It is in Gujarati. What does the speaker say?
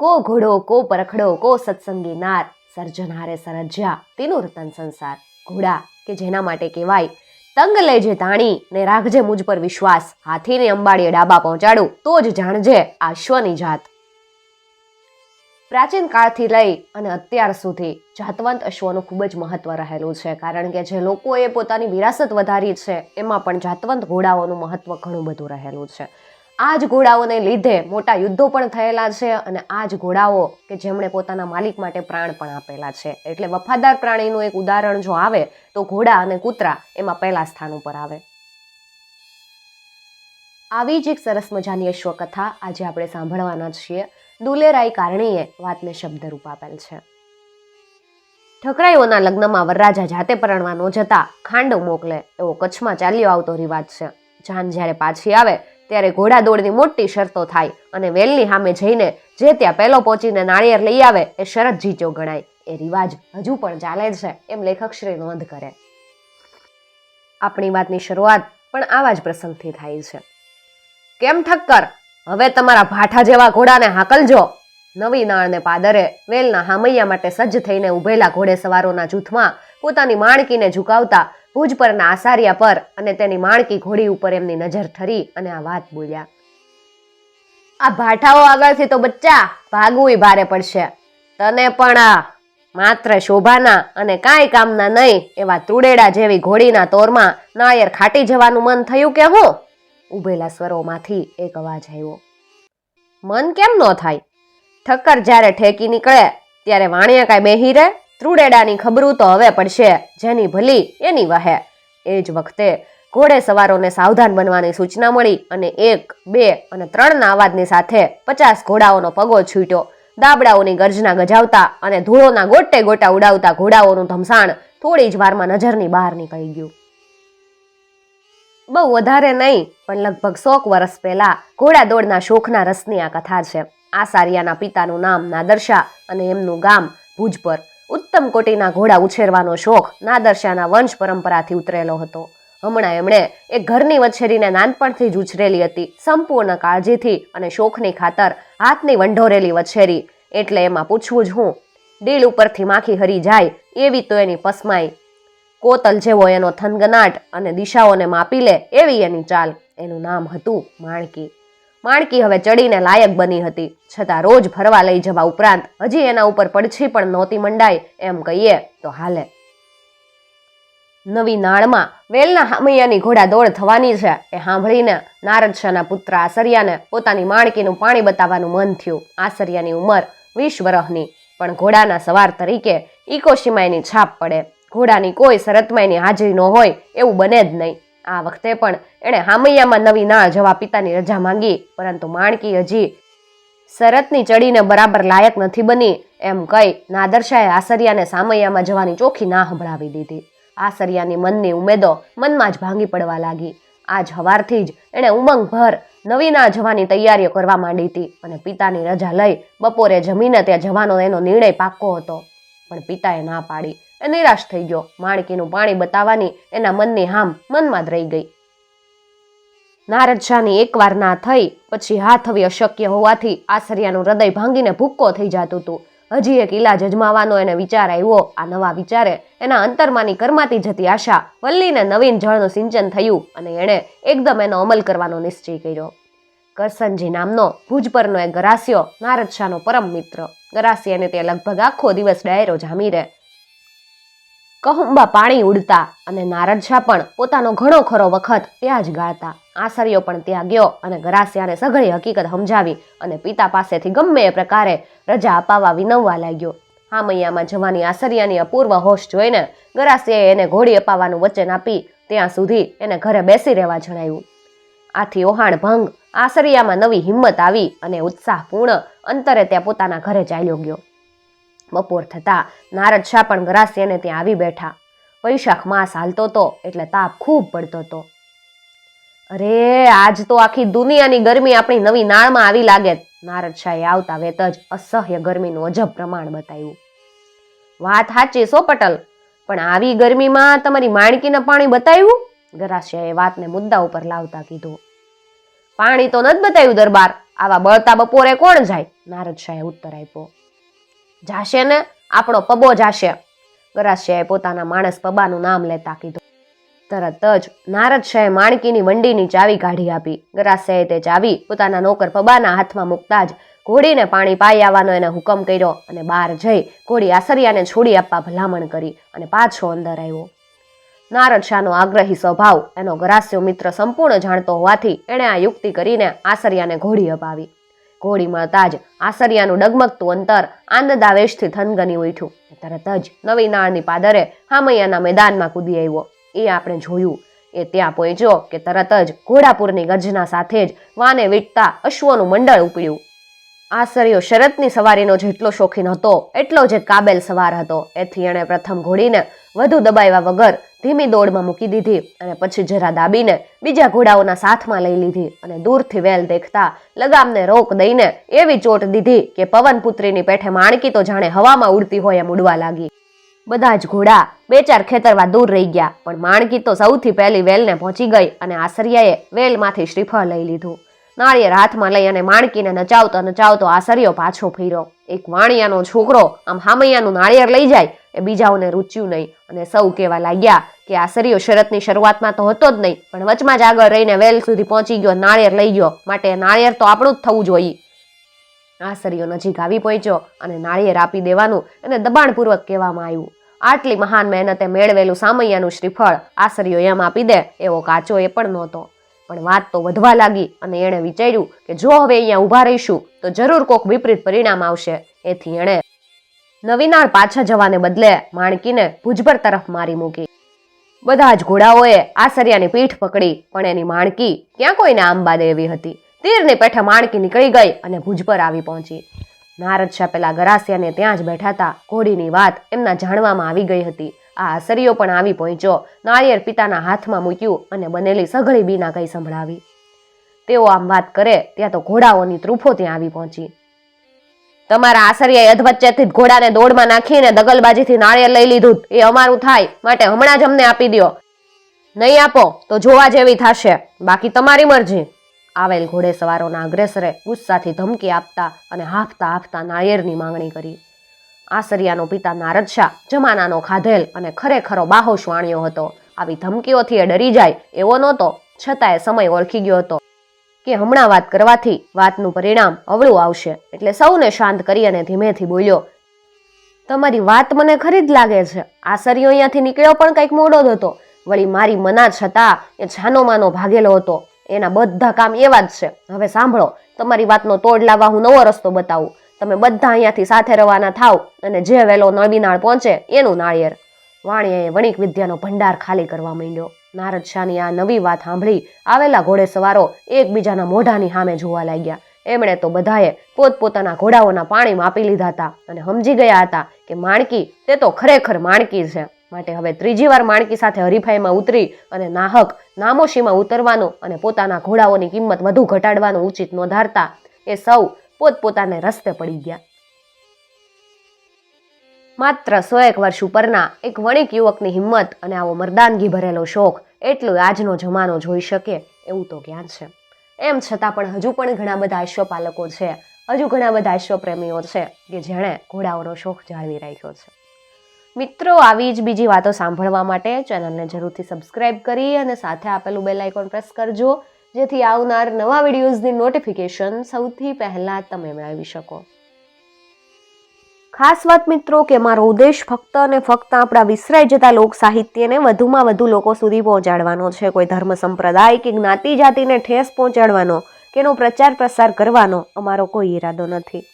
કો ઘોડો, કો પરખડો, કો સત્સંગી નાર સર્જનારે સરજ્યા, તેનું રતન સંસાર. ઘોડા, કે જેના માટે કહેવાય, તંગ લેજે તાણી ને રાખજે મુજ પર વિશ્વાસ, હાથીને અંબાડીએ ડાબા પહોંચાડું, તો જ જાણજે આ અશ્વની જાત. પ્રાચીન કાળથી લઈ અને અત્યાર સુધી જાતવંત અશ્વનું ખૂબ જ મહત્વ રહેલું છે, કારણ કે જે લોકોએ પોતાની વિરાસત વધારી છે, એમાં પણ જાતવંત ઘોડાઓનું મહત્વ ઘણું બધું રહેલું છે. આ જ ઘોડાઓને લીધે મોટા યુદ્ધો પણ થયેલા છે અને આ જ ઘોડાઓ કે જેમણે પોતાના માલિક માટે પ્રાણ પણ આપેલા છે. એટલે વફાદાર પ્રાણીનું એક ઉદાહરણ જો આવે, તો ઘોડા અને કૂતરા એમાં પહેલા સ્થાન ઉપર આવે. આવી જ એક સરસ મજાની અશ્વકથા આજે આપણે સાંભળવાના છીએ. દુલેરાઈ કારણીએ વાતને શબ્દરૂપ આપેલ છે. ઠકરાઈઓના લગ્નમાં વરરાજા જાતે પરણવાનો જતા ખાંડ મોકલે એવો કચ્છમાં ચાલ્યો આવતો રિવાજ છે. જાન જ્યારે પાછી આવે ત્યારે ઘોડા દોડની મોટી શરતો થાય અને વેલની સામે જઈને જે ત્યાં પહેલો પહોંચીને નાળિયેર લઈ આવે એ શરત જીત્યો ગણાય. એ રિવાજ હજુ પણ ચાલે છે, એમ લેખક શ્રી નોંધ કરે. આપણી વાતની શરૂઆત પણ આવા જ પ્રસંગથી થાય છે. કેમ ઠક્કર? હવે તમારા ભાઠા જેવા ઘોડાને હાકલજો. નવી નાળને પાદરે વેલના હામૈયા માટે સજ્જ થઈને ઉભેલા ઘોડેસવારોના જૂથમાં પોતાની માણકીને ઝુકાવતા ભુજ પરના આસારિયા પર અને તેની માણકી ઘોડી ઉપર એમની નજર ઠરી અને આ વાત બોલ્યા. આ ભાઠાઓ આગળથી તો બચ્ચા ભાગવું ભારે પડશે. તને પણ માત્ર શોભાના અને કાંઈ કામના નહીં, એવા તુડેડા જેવી ઘોડીના તોરમાં નાયર ખાટી જવાનું મન થયું કે હું? ઉભેલા સ્વરોમાંથી એક અવાજ આવ્યો. મન કેમ ન થાય? ઠક્કર જ્યારે ઠેકી નીકળે, ત્યારે વાણિયા કાંઈ બેહી રહે? ત્રુડેડાની ખબરું તો હવે પડશે. જેની ભલી એની વહે. એ જ વખતે ઘોડે સવારોને સાવધાન બનવાની સૂચના મળી અને એક, બે અને ત્રણના અવાજની સાથે પચાસ ઘોડાઓનો પગો છૂટ્યો. દાબડાઓની ગર્જના ગજાવતા અને ધૂળોના ગોટે ગોટા ઉડાવતા ઘોડાઓનું ધમસાણ થોડી જ વારમાં નજરની બહાર નીકળી ગયું. બહુ વધારે નહીં, પણ લગભગ સોક વર્ષ પહેલા ઘોડા દોડના શોખના રસની આ કથા છે. આસારિયાના પિતાનું નામ નાદરશા અને એમનું ગામ ભુજ પર ઉત્તમ કોટીના ઘોડા ઉછેરવાનો શોખ નાદરશાના વંશ પરંપરાથી ઉતરેલો હતો. હમણાં એમણે એ ઘરની વછેરીને નાનપણથી જ ઉછરેલી હતી. સંપૂર્ણ કાળજીથી અને શોખની ખાતર હાથની વંઢોરેલી વછેરી. એટલે એમાં પૂછવું જ હું, ડીલ ઉપરથી માખી હરી જાય એવી તો એની પસમાઈ. કોતલ જેવો એનો થનગનાટ અને દિશાઓને માપી લે એવી એની ચાલ. એનું નામ હતું માણકી. માણકી હવે ચડીને લાયક બની હતી. છતાં રોજ ફરવા લઈ જવા ઉપરાંત હજી એના ઉપર પડછી પણ નહોતી મંડાય એમ કહીએ તો હાલે. નવી નાળમાં વેલના હામૈયાની ઘોડા દોડ થવાની છે. એ સાંભળીને નારદશાના પુત્ર આસરિયાને પોતાની માણકીનું પાણી બતાવવાનું મન થયું. આસરિયાની ઉંમર વીસ વર્ષની પણ ઘોડાના સવાર તરીકે ઇકોશીમાયની છાપ પડે. ઘોડાની કોઈ શરતમાં એની હાજરી ન હોય એવું બને જ નહીં. આ વખતે પણ એણે હામૈયામાં નવી ના જવા પિતાની રજા માંગી, પરંતુ માણકી હજી શરતની ચડીને બરાબર લાયક નથી બની એમ કહી નાદરશાએ આસરિયાને સામૈયામાં જવાની ચોખ્ખી ના સંભળાવી દીધી. આસરિયાની મનની ઉમેદો મનમાં જ ભાંગી પડવા લાગી. આજ હવારથી જ એણે ઉમંગભર નવી ના જવાની તૈયારીઓ કરવા માંડી હતી અને પિતાની રજા લઈ બપોરે જમીને ત્યાં જવાનો એનો નિર્ણય પાક્કો હતો. પણ પિતાએ ના પાડી. એ નિરાશ થઈ ગયો. માણકીનું પાણી બતાવવાની એના મનની હામ મનમાં જ રહી ગઈ. નારદ શાહની એકવાર ના થઈ, પછી હાથ હવે અશક્ય હોવાથી આસરિયાનું હૃદય ભાંગીને ભૂક્કો થઈ જતું હતું. હજી એક ઇલાજ અજમાવાનો એને વિચાર આવ્યો. આ નવા વિચારે એના અંતરમાંની કરમાતી જતી આશા વલ્લીને નવીન જળનું સિંચન થયું અને એણે એકદમ એનો અમલ કરવાનો નિશ્ચય કર્યો. કરસનજી નામનો ભુજ પરનો એક ગરાસિયો નારદ શાહનો પરમ મિત્ર. ગરાસિયાને તે લગભગ આખો દિવસ ડાયરો જામી રહે. કહુંબા પાણી ઉડતા અને નારદશા પણ પોતાનો ઘણો ખરો વખત ત્યાં જ ગાળતા. આસરિયો પણ ત્યાં ગયો અને ગરાસિયાને સઘળી હકીકત સમજાવી અને પિતા પાસેથી ગમે એ પ્રકારે રજા અપાવવા વિનવવા લાગ્યો. હામૈયામાં જવાની આસરિયાની અપૂર્વ હોશ જોઈને ગરાસિયાએ એને ઘોડી અપાવવાનું વચન આપી ત્યાં સુધી એને ઘરે બેસી રહેવા જણાવ્યું. આથી ઓહાણ ભંગ આસરિયામાં નવી હિંમત આવી અને ઉત્સાહપૂર્ણ અંતરે ત્યાં પોતાના ઘરે ચાલ્યો ગયો. બપોર થતાં નારદ શાહ પણ ગરાસિયાને ત્યાં આવી બેઠા. વૈશાખ માસ હાલતો હતો એટલે તાપ ખૂબ પડતો હતો. અરે, આજ તો આખી દુનિયાની ગરમી આપણી નવી નાળમાં આવી લાગે. નારદ શાહે આવતા વેત જ અસહ્ય ગરમીનું અજબ પ્રમાણ બતાવ્યું. વાત સાચી સો પટલ, પણ આવી ગરમીમાં તમારી માણકીને પાણી બતાવ્યું? ગરાસિયાએ વાતને મુદ્દા ઉપર લાવતા કીધું. પાણી તો નથી બતાવ્યું દરબાર, આવા બળતા બપોરે કોણ જાય? નારદ શાહે ઉત્તર આપ્યો. જાશે ને? આપણો પબો જાશે. ગરાસિયાએ પોતાના માણસ પબાનું નામ લેતા કીધું. તરત જ નારદ શાહે માણકીની વંડીની ચાવી કાઢી આપી. ગરાસિયાએ તે ચાવી પોતાના નોકર પબાના હાથમાં મૂકતા જ ઘોડીને પાણી પાઈ આવવાનો એને હુકમ કર્યો અને બહાર જઈ ઘોડી આસરિયાને છોડી આપવા ભલામણ કરી અને પાછો અંદર આવ્યો. નારદ શાહનો આગ્રહી સ્વભાવ એનો ગરાસ્યો મિત્ર સંપૂર્ણ જાણતો હોવાથી એણે આ યુક્તિ કરીને આસરિયાને ઘોડી અપાવી. ઘોડી મળતા જ. આસરિયાનું ડગમગતું અંતર આનંદાવેશથી થનગની ઉઠ્યું. તરત જ નવી નાળની પાદરે હામૈયાના મેદાનમાં કૂદી આવ્યો. એ આપણે જોયું. એ ત્યાં પહોંચ્યો કે તરત જ ઘોડાપુરની ગર્જના સાથે જ વાને વીટતા અશ્વનું મંડળ ઉપડ્યું. આસરિયો શરતની સવારીનો જેટલો શોખીન હતો, એટલો જ કાબેલ સવાર હતો. એથી એણે પ્રથમ ઘોડીને વધુ દબાવ્યા વગર ધીમી દોડમાં મૂકી દીધી અને પછી જરા દાબીને બીજા ઘોડાઓના સાથમાં લઈ લીધી અને દૂરથી વેલ દેખતા લગામને રોક દઈને એવી ચોટ દીધી કે પવનપુત્રીની પેઠે માણકી તો જાણે હવામાં ઉડતી હોય એમ ઉડવા લાગી. બધા જ ઘોડા બે ચાર ખેતરવા દૂર રહી ગયા, પણ માણકી તો સૌથી પહેલી વેલને પહોંચી ગઈ અને આસરિયાએ વેલમાંથી શ્રીફળ લઈ લીધું. નાળિયેર હાથમાં લઈ અને માણકીને નચાવતો નચાવતો આસરિયો પાછો ફર્યો. એક વાણિયાનો છોકરો આમ હામૈયાનું નાળિયેર લઈ જાય એ બીજાઓને રૂચ્યું નહીં. અને સૌ કહેવા લાગ્યા કે આસરિયો શરતની શરૂઆતમાં તો હતો જ નહીં, પણ વચમાં જ આગળ રહીને વેલ સુધી પહોંચી ગયો, નાળિયેર લઈ ગયો. માટે નાળિયેર તો આપણું જ થવું જોઈએ. આસરિયો નજીક આવી પહોંચ્યો અને નાળિયેર આપી દેવાનું એને દબાણપૂર્વક કહેવામાં આવ્યું. આટલી મહાન મહેનતે મેળવેલું સામૈયાનું શ્રીફળ આસરિયો એમ આપી દે એવો કાચો એ પણ નહોતો. પણ વાત તો વધવા લાગી અને એણે વિચાર્યું કે જો હવે અહીંયા ઊભા રહીશું, તો જરૂર કોક વિપરીત પરિણામ આવશે. એથી એણે નવીનાળ પાછા જવાને બદલે માણકીને ભુજભર તરફ મારી મૂકી. બધા જ ઘોડાઓએ આસરિયાની પીઠ પકડી, પણ એની માણકી ક્યાં કોઈને આંબા દેવી હતી? તીરની પેઠે માણકી નીકળી ગઈ અને ભુજ પર આવી પહોંચી. નારદ શાહ પેલા ગરાસિયાને ત્યાં જ બેઠા હતા. ઘોડીની વાત એમના જાણવામાં આવી ગઈ હતી. આ આસરીઓ પણ આવી પહોંચ્યો. નાળિયેર પિતાના હાથમાં મૂક્યું અને બનેલી સઘળી બીના કઈ સંભળાવી. તેઓ આમ વાત કરે ત્યાં તો ઘોડાઓની ત્રુફો ત્યાં આવી પહોંચી. તમારા આસરિયાએ અધવચ્ચેથી જ ઘોડાને દોડમાં નાખીને દગલબાજીથી નાળિયેર લઈ લીધું. એ અમારું થાય, માટે હમણાં જ અમને આપી દ્યો. નહીં આપો, તો જોવા જેવી થશે. બાકી તમારી મરજી. આવેલ ઘોડે સવારોના અગ્રેસરે ગુસ્સાથી ધમકી આપતા અને હાફતા હાફતા નાળિયેરની માંગણી કરી. આસરિયાનો પિતા નારદ શાહ જમાનાનો ખાધેલ અને ખરેખરો બાહોશ વાણ્યો હતો. આવી ધમકીઓથી એ ડરી જાય એવો નહોતો, છતાંય સમય ઓળખી ગયો હતો કે હમણાં વાત કરવાથી વાતનું પરિણામ અવળું આવશે. એટલે સૌને શાંત કરી અને ધીમેથી બોલ્યો, તમારી વાત મને ખરી જ લાગે છે. આસરિયો અહીંયાથી નીકળ્યો પણ કંઈક મોડો જ હતો. વળી મારી મના છતાં એ છાનો માનો ભાગેલો હતો. એના બધા કામ એવા જ છે. હવે સાંભળો, તમારી વાતનો તોડ લાવવા હું નવો રસ્તો બતાવું. તમે બધા અહીંયાથી સાથે રવાના થાવ અને જે વહેલો નળબીનાળ પહોંચે એનું નાળિયેર. વાણિયાએ વણિક વિદ્યાનો ભંડાર ખાલી કરવા માંડ્યો. નારદ શાહની આ નવી વાત સાંભળી આવેલા ઘોડેસવારો એકબીજાના મોઢાની સામે જોવા લાગ્યા. એમણે તો બધાએ પોતપોતાના ઘોડાઓના પાણી માપી લીધા હતા અને સમજી ગયા હતા કે માણકી તે તો ખરેખર માણકી છે. માટે હવે ત્રીજી વાર માણકી સાથે હરીફાઈમાં ઉતરી અને નાહક નામોશીમાં ઉતરવાનું અને પોતાના ઘોડાઓની કિંમત વધુ ઘટાડવાનું ઉચિત નોંધારતા એ સૌ પોતપોતાને રસ્તે પડી ગયા. માત્ર સો એક વર્ષ ઉપરના એક વણિક યુવકની હિંમત અને આવો મરદાનગી ભરેલો શોખ એટલું આજનો જમાનો જોઈ શકે એવું તો ક્યાં છે. એમ છતાં પણ હજુ પણ ઘણા બધા અશ્વપાલકો છે, હજુ ઘણા બધા અશ્વપ્રેમીઓ છે કે જેણે ઘોડાઓનો શોખ જાળવી રાખ્યો છે. મિત્રો, આવી જ બીજી વાતો સાંભળવા માટે ચેનલને જરૂરથી સબસ્ક્રાઇબ કરી અને સાથે આપેલું બેલ આઇકોન પ્રેસ કરજો. જેથી આવનાર નવા વિડીયોઝની નોટિફિકેશન સૌથી પહેલાં તમે મેળવી શકો. ખાસ વાત મિત્રો કે મારો ઉદ્દેશ ફક્ત અને ફક્ત આપણા વિસરાઈ જતા લોક સાહિત્યને વધુમાં વધુ લોકો સુધી પહોંચાડવાનો છે. કોઈ ધર્મ સંપ્રદાય કે જ્ઞાતિ જાતિને ઠેસ પહોંચાડવાનો કે એનો પ્રચાર પ્રસાર કરવાનો અમારો કોઈ ઈરાદો નથી.